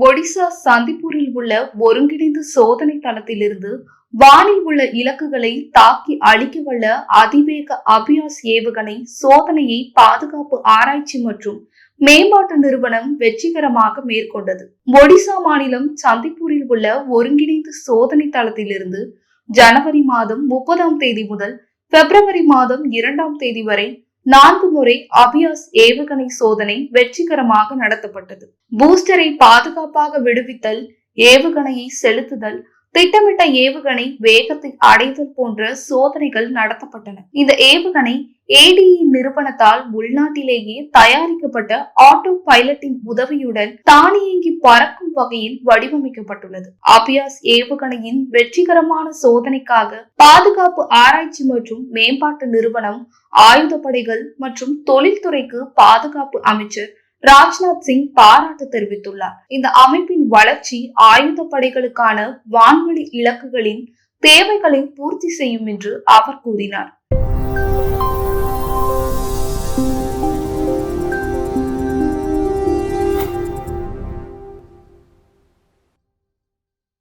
ஒடிசா சந்திப்பூரில் உள்ள ஒருங்கிணைந்த சோதனை தளத்திலிருந்து வானில் உள்ள இலக்குகளை தாக்கி அழிக்க வல்ல அதிவேக அபியாஸ் ஏவுகணை சோதனையை பாதுகாப்பு ஆராய்ச்சி மற்றும் மேம்பாட்டு நிறுவனம் வெற்றிகரமாக மேற்கொண்டது. ஒடிசா மாநிலம் சந்திப்பூரில் உள்ள ஒருங்கிணைந்த சோதனை தளத்திலிருந்து ஜனவரி மாதம் முப்பதாம் தேதி முதல் பிப்ரவரி மாதம் இரண்டாம் தேதி வரை நான்கு முறை அபியாஸ் ஏவுகணை சோதனை வெற்றிகரமாக நடத்தப்பட்டது. பூஸ்டரை பாதுகாப்பாக விடுவித்தல் ஏவுகணையை செலுத்துதல் திட்டமிட்ட ஏவுகணை வேகத்தை அடைதல் போன்ற சோதனைகள் நடத்தப்பட்டன. இந்த ஏவுகணை ஏடிஇ நிறுவனத்தால் உள்நாட்டிலேயே தயாரிக்கப்பட்ட ஆட்டோ பைலட்டின் உதவியுடன் தானியங்கி பறக்கும் வகையில் வடிவமைக்கப்பட்டுள்ளது. அபியாஸ் ஏவுகணையின் வெற்றிகரமான சோதனைக்காக பாதுகாப்பு ஆராய்ச்சி மற்றும் மேம்பாட்டு நிறுவனம் ஆயுதப்படைகள் மற்றும் தொழில்துறைக்கு பாதுகாப்பு அமைச்சர் ராஜ்நாத் சிங் பாராட்டு தெரிவித்துள்ளார். இந்த அமைப்பின் வளர்ச்சி ஆயுதப்படைகளுக்கான வான்வெளி இலக்குகளின் தேவைகளை பூர்த்தி செய்யும் என்று அவர் கூறினார்.